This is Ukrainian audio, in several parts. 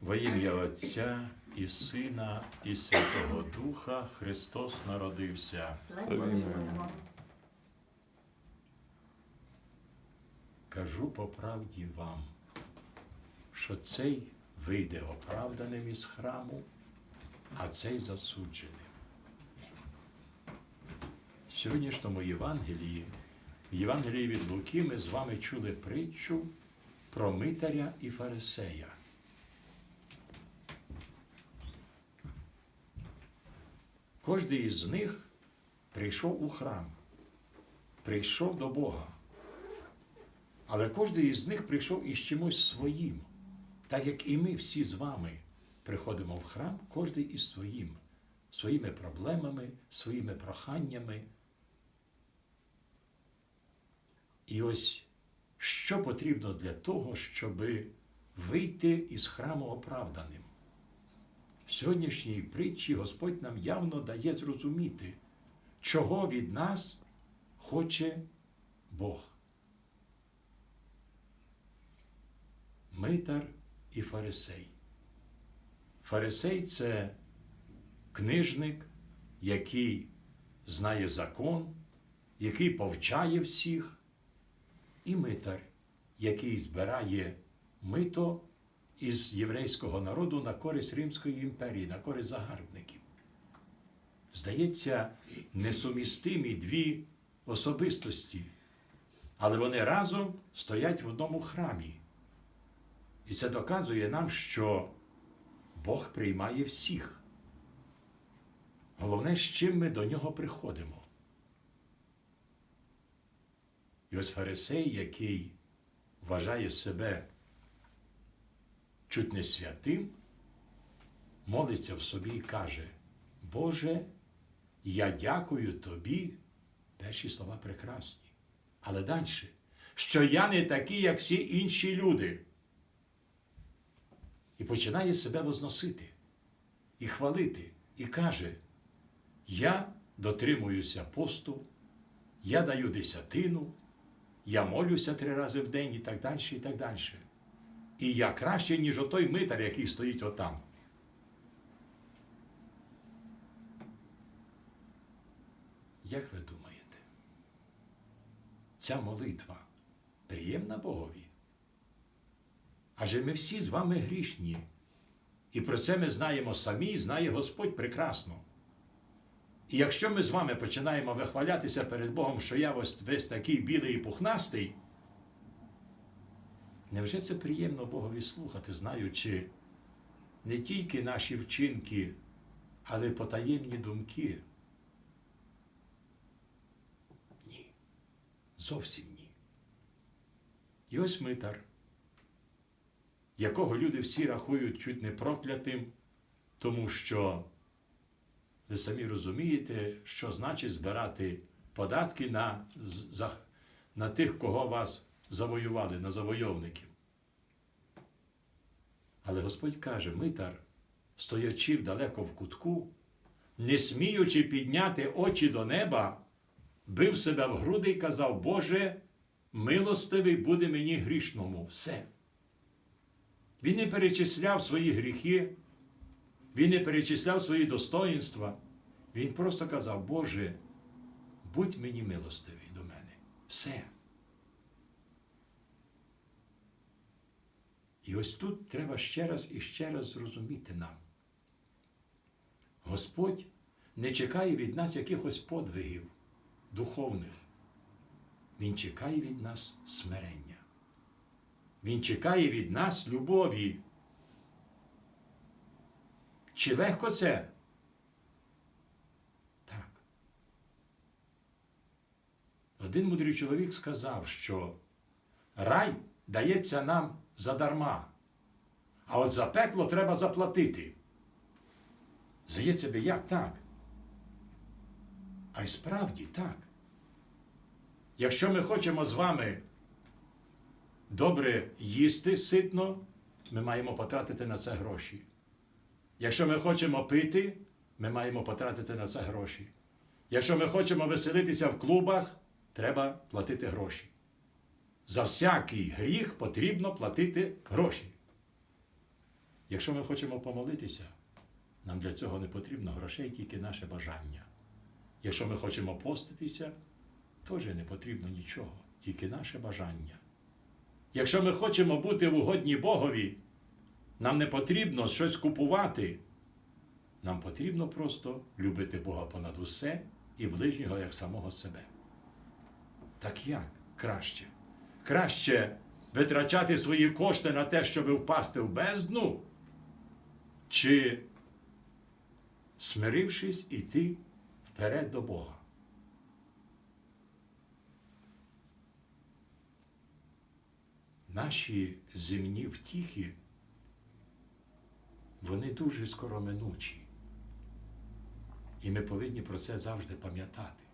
Во ім'я Отця і Сина, і Святого Духа Христос народився. Кажу по правді вам, що цей вийде оправданим із храму, а цей засудженим. В сьогоднішньому Євангелії, в Євангелії від Луки ми з вами чули притчу про митаря і фарисея. Кожний із них прийшов у храм, прийшов до Бога. Але кожен із них прийшов із чимось своїм, так як і ми всі з вами приходимо в храм, кожен із своїм, своїми проблемами, своїми проханнями. І ось що потрібно для того, щоб вийти із храму оправданим. В сьогоднішній притчі Господь нам явно дає зрозуміти, чого від нас хоче Бог. Митар і фарисей. Фарисей це книжник, який знає закон, який повчає всіх, і митар, який збирає мито із єврейського народу на користь Римської імперії, на користь загарбників. Здається, несумістимі дві особистості, але вони разом стоять в одному храмі. І це доказує нам, що Бог приймає всіх. Головне, з чим ми до нього приходимо. І ось фарисей, який вважає себе чуть не святим, молиться в собі і каже, Боже, я дякую тобі, перші слова прекрасні, але далі, що я не такий, як всі інші люди. І починає себе возносити, і хвалити, і каже, я дотримуюся посту, я даю десятину, я молюся три рази в день і так далі, і так далі. І я краще, ніж отой митар, який стоїть отам. Як ви думаєте, ця молитва приємна Богові? Адже ми всі з вами грішні. І про це ми знаємо самі, знає Господь прекрасно. І якщо ми з вами починаємо вихвалятися перед Богом, що я ось весь такий білий і пухнастий, невже це приємно Богові слухати, знаючи не тільки наші вчинки, але потаємні думки? Ні. Зовсім ні. І ось митар якого люди всі рахують чуть не проклятим, тому що ви самі розумієте, що значить збирати податки на, на тих, кого вас завоювали, на завойовників. Але Господь каже, митар, стоячи далеко в кутку, не сміючи підняти очі до неба, бив себе в груди і казав, Боже, милостивий буде мені грішному. Все. Він не перечисляв свої гріхи, він не перечисляв свої достоїнства. Він просто казав, Боже, будь мені милостивий до мене. Все. І ось тут треба ще раз і ще раз зрозуміти нам. Господь не чекає від нас якихось подвигів духовних. Він чекає від нас смирення. Він чекає від нас любові. Чи легко це? Так. Один мудрий чоловік сказав, що рай дається нам задарма, а от за пекло треба заплатити. Здається би, як так? А й справді так. Якщо ми хочемо з вами добре їсти ситно, ми маємо потратити на це гроші. Якщо ми хочемо пити, ми маємо потратити на це гроші. Якщо ми хочемо веселитися в клубах, треба платити гроші. За всякий гріх потрібно платити гроші. Якщо ми хочемо помолитися, нам для цього не потрібно грошей, тільки наше бажання. Якщо ми хочемо поститися, теж не потрібно нічого, тільки наше бажання. Якщо ми хочемо бути в угодні Богові, нам не потрібно щось купувати. Нам потрібно просто любити Бога понад усе і ближнього як самого себе. Так як краще? Краще витрачати свої кошти на те, щоб впасти в бездну, чи, смирившись, іти вперед до Бога. Наші земні втіхи, вони дуже скороминучі. І ми повинні про це завжди пам'ятати.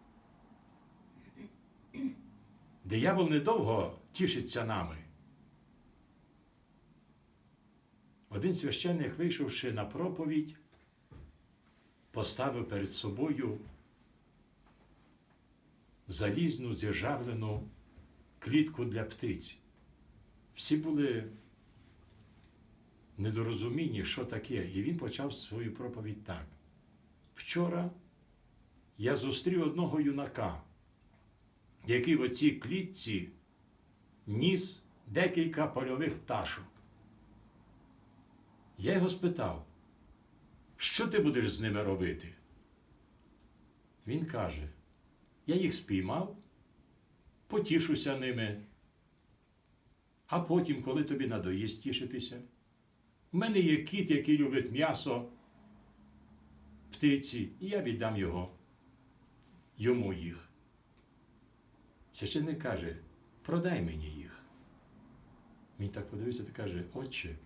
Диявол недовго тішиться нами. Один священник, вийшовши на проповідь, поставив перед собою залізну зіржавлену клітку для птиць. Всі були недорозумінні, що таке, і він почав свою проповідь так. Вчора я зустрів одного юнака, який в оцій клітці ніс декілька польових пташок. Я його спитав, що ти будеш з ними робити? Він каже, я їх спіймав, потішуся ними, а потім, коли тобі надоїсть тішитися, в мене є кіт, який любить м'ясо, птиці, і я віддам його, йому їх. Священник каже, продай мені їх. Він так подивився та каже, отче,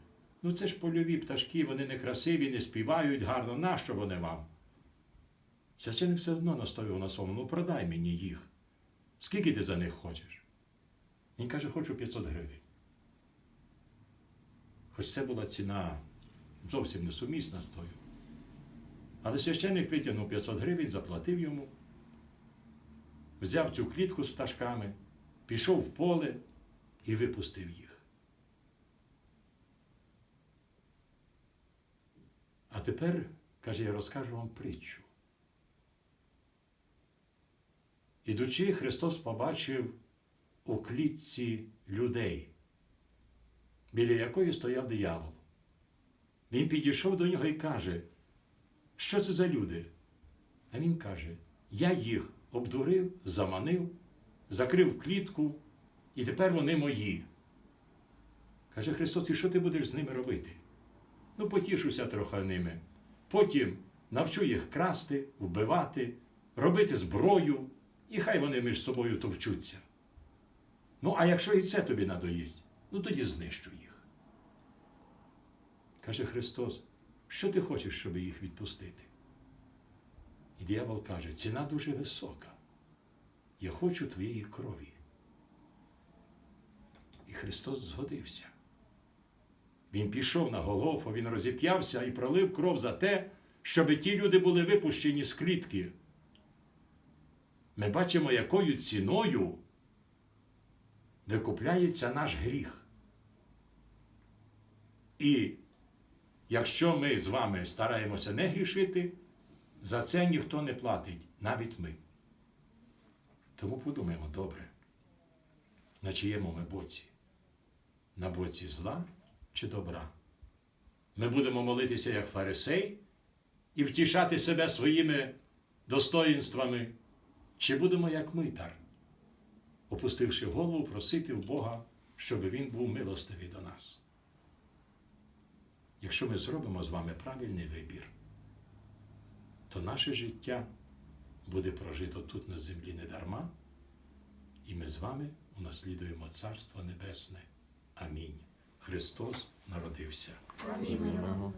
ну це ж польові пташки, вони не красиві, не співають гарно, нащо вони вам? Священник все одно настоював на своєму, ну продай мені їх. Скільки ти за них хочеш? Він каже, хочу 500 гривень. Хоч це була ціна зовсім несумісна з тою. Але священник витягнув 500 гривень, заплатив йому, взяв цю клітку з пташками, пішов в поле і випустив їх. А тепер, каже, я розкажу вам притчу. Ідучи, Христос побачив у клітці людей, біля якої стояв диявол. Він підійшов до нього і каже, що це за люди? А він каже, я їх обдурив, заманив, закрив клітку, і тепер вони мої. Каже Христос, і що ти будеш з ними робити? Ну, потішуся трохи ними. Потім навчу їх красти, вбивати, робити зброю, і хай вони між собою товчуться. Ну, а якщо і це тобі надоїсть, ну тоді знищу їх. Каже Христос, що ти хочеш, щоб їх відпустити? І диявол каже, ціна дуже висока. Я хочу твоєї крові. І Христос згодився. Він пішов на Голгофу, він розіп'явся і пролив кров за те, щоб ті люди були випущені з клітки. Ми бачимо, якою ціною викупляється наш гріх. І якщо ми з вами стараємося не грішити, за це ніхто не платить, навіть ми. Тому подумаємо добре, на чиєму ми боці? На боці зла чи добра? Ми будемо молитися як фарисей і втішати себе своїми достоїнствами, чи будемо як митар, опустивши голову, просити в Бога, щоб Він був милостивий до нас. Якщо ми зробимо з вами правильний вибір, то наше життя буде прожито тут на землі не дарма, і ми з вами унаслідуємо Царство Небесне. Амінь. Христос народився. Слава.